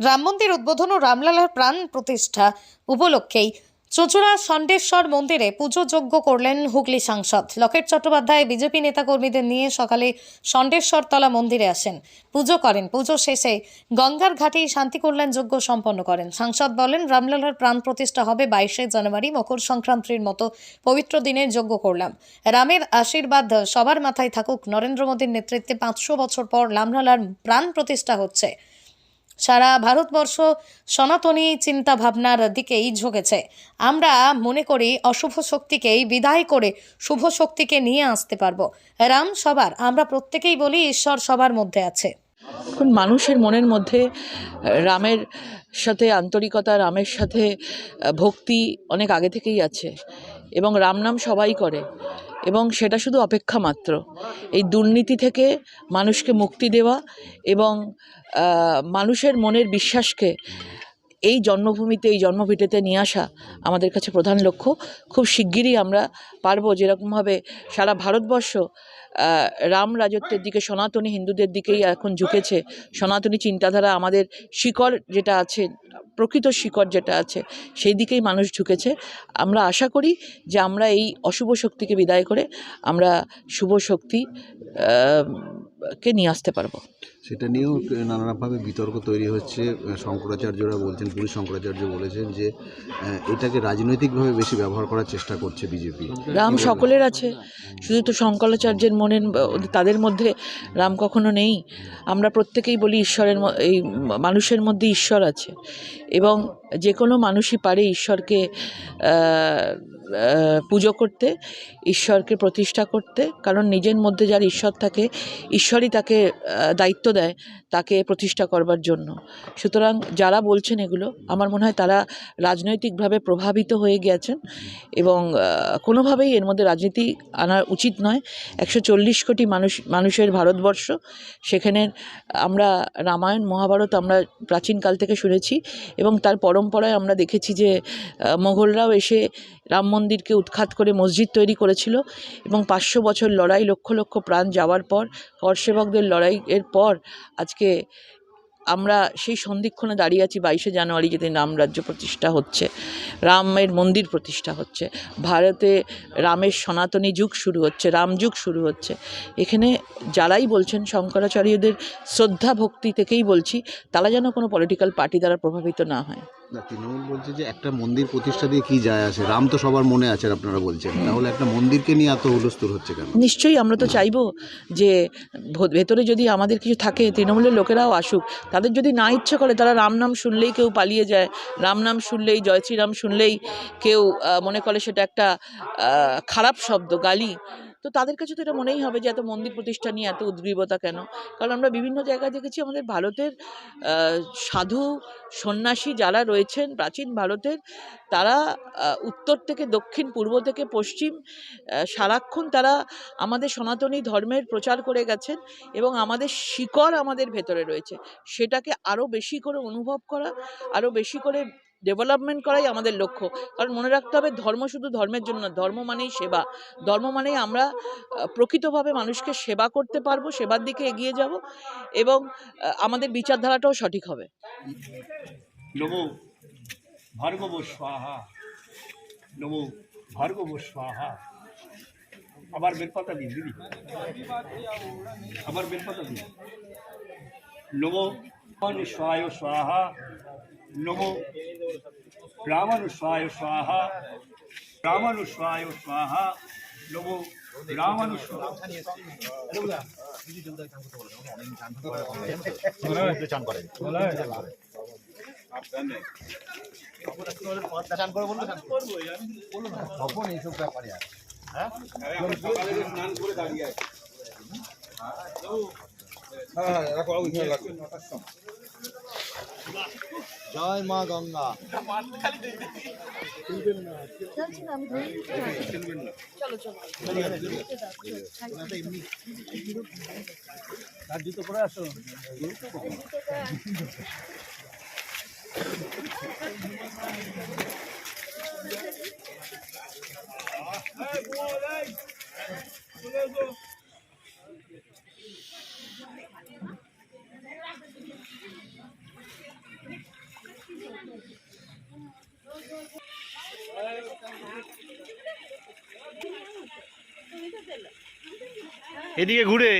রাম মন্দির উদ্বোধন ও রামলালার প্রাণ প্রতিষ্ঠা উপলক্ষেই চুঁচুড়া ষণ্ডেশ্বর মন্দিরে পুজো যজ্ঞ করলেন হুগলি সাংসদ। লকেট চট্টোপাধ্যায়, বিজেপি নেতাকর্মীদের নিয়ে সকালে ষণ্ডেশ্বরতলা মন্দিরে আসেন। পুজো করেন। পুজো শেষে গঙ্গার ঘাটেই শান্তি কল্যাণ যজ্ঞ সম্পন্ন করেন। সাংসদ বলেন, রামলালার প্রাণ প্রতিষ্ঠা হবে বাইশে জানুয়ারি মকর সংক্রান্তির মতো পবিত্র দিনে যজ্ঞ করলাম। রামের আশীর্বাদ সবার মাথায় থাকুক। নরেন্দ্র মোদীর নেতৃত্বে পাঁচশো বছর পর রামলালার প্রাণ প্রতিষ্ঠা হচ্ছে। সারা ভারতবর্ষ সনাতনী চিন্তা ভাবনার দিকেই ঝুঁকেছে। আমরা মনে করি অশুভ শক্তিকেই বিদায় করে শুভ শক্তিকে নিয়ে আসতে পারব। রাম সবার, আমরা প্রত্যেকেই বলি ঈশ্বর সবার মধ্যে আছে। এখন মানুষের মনের মধ্যে রামের সাথে আন্তরিকতা, রামের সাথে ভক্তি অনেক আগে থেকেই আছে এবং রাম নাম সবাই করে। এবং সেটা শুধু অপেক্ষা মাত্র। এই দুর্নীতি থেকে মানুষকে মুক্তি দেওয়া এবং মানুষের মনের বিশ্বাসকে এই জন্মভূমিতে, এই জন্মভিটেতে নিয়ে আসা আমাদের কাছে প্রধান লক্ষ্য। খুব শিগগিরই আমরা পারব যেরকমভাবে সারা ভারতবর্ষ রাম রাজত্বের দিকে, সনাতনী হিন্দুদের দিকেই এখন ঝুঁকেছে। সনাতনী চিন্তাধারা আমাদের শিকড় যেটা আছে, প্রকৃত শিকড় যেটা আছে, সেই দিকেই মানুষ ঝুঁকেছে। আমরা আশা করি যে আমরা এই অশুভ শক্তিকে বিদায় করে আমরা শুভ শক্তি কে নিয়ে আসতে পারব? সেটা নিয়েও নানানভাবে বিতর্ক তৈরি হচ্ছে। শঙ্করাচার্যরা বলছেন পুরী শঙ্করাচার্য বলেছেন যে এটাকে রাজনৈতিকভাবে বেশি ব্যবহার করার চেষ্টা করছে বিজেপি। রাম সকলের আছে। শুধু তো শঙ্করাচার্যের মনে তাদের মধ্যে রাম কখনো নেই। আমরা প্রত্যেকেই বলি ঈশ্বরের এই মানুষের মধ্যে ঈশ্বর আছে। এবং যে কোনো মানুষই পারে ঈশ্বরকে পুজো করতে ঈশ্বরকে প্রতিষ্ঠা করতে কারণ নিজের মধ্যে যার ঈশ্বর থাকে ঈশ্বরই তাকে দায়িত্ব দেয় তাকে প্রতিষ্ঠা করবার জন্য। সুতরাং যারা বলছেন এগুলো আমার মনে হয় তারা রাজনৈতিকভাবে প্রভাবিত হয়ে গেছেন এবং কোনোভাবেই এর মধ্যে রাজনীতি আনা উচিত নয়। একশো চল্লিশ কোটি মানুষ মানুষের ভারতবর্ষ সেখানে আমরা রামায়ণ মহাভারত আমরা প্রাচীনকাল থেকে শুনেছি এবং তার পরম্পরায় আমরা দেখেছি যে আহ, মোগলরাও এসে রাম মন্দিরকে উৎখাত করে মসজিদ তৈরি করেছিল এবং পাঁচশো বছর লড়াই, লক্ষ লক্ষ প্রাণ যাওয়ার পর করসেবকদের লড়াইয়ের পর আজকে আমরা সেই সন্ধিক্ষণে দাঁড়িয়ে আছি বাইশে জানুয়ারি, যেদিন রাম রাজ্য প্রতিষ্ঠা হচ্ছে। রামের মন্দির প্রতিষ্ঠা হচ্ছে। ভারতে রামের সনাতনী যুগ শুরু হচ্ছে, রাম যুগ শুরু হচ্ছে। এখানে যারাই বলছেন, শঙ্করাচার্যদের শ্রদ্ধা ভক্তি থেকেই বলছি, তারা যেন কোনো পলিটিক্যাল পার্টি দ্বারা প্রভাবিত না হয়। না তৃণমূল বলছে যে একটা মন্দির প্রতিষ্ঠা দিয়ে কি যায় আসে রাম তো সবার মনে আছে আপনারা বলছেন। তাহলে একটা মন্দিরকে নিয়ে এত হুলস্থুল হচ্ছে কেন? নিশ্চয়ই আমরা তো চাইব যে ভেতরে যদি আমাদের কিছু থাকে তৃণমূলের লোকেরাও আসুক তাদের যদি না ইচ্ছে করে তারা রাম নাম শুনলেই কেউ পালিয়ে যায়। রাম নাম শুনলেই জয় শ্রীরাম শুনলেই কেউ মনে করে সেটা একটা খারাপ শব্দ গালি। তো তাদের কাছে তো এটা মনেই হবে যে এত মন্দির প্রতিষ্ঠা নিয়ে এত উদ্গ্রীবতা কেন? কারণ আমরা বিভিন্ন জায়গায় দেখেছি আমাদের ভারতের সাধু সন্ন্যাসী যারা রয়েছেন প্রাচীন ভারতের, তারা উত্তর থেকে দক্ষিণ, পূর্ব থেকে পশ্চিম সারাক্ষণ তারা আমাদের সনাতনী ধর্মের প্রচার করে গেছেন এবং আমাদের শিকড় আমাদের ভেতরে রয়েছে। সেটাকে আরও বেশি করে অনুভব করা আরও বেশি করে ডেভেলপমেন্ট করাই আমাদের লক্ষ্য। কারণ মনে রাখতে হবে, ধর্ম শুধু ধর্মের জন্য ধর্ম মানেই সেবা। ধর্ম মানেই আমরা প্রকৃতভাবে মানুষকে সেবা করতে পারব, সেবার দিকে এগিয়ে যাব এবং আমাদের বিচারধারাটাও সঠিক হবে। দিন, দিদি। আবার দিন। স্বাহা। নমো রামানুষায় স্বাহা রামানুষায় স্বাহা নমো রামানুষ জয় মা গঙ্গা তার জুতো করে আসো Hey, boy, hey! এদিকে ঘুরে।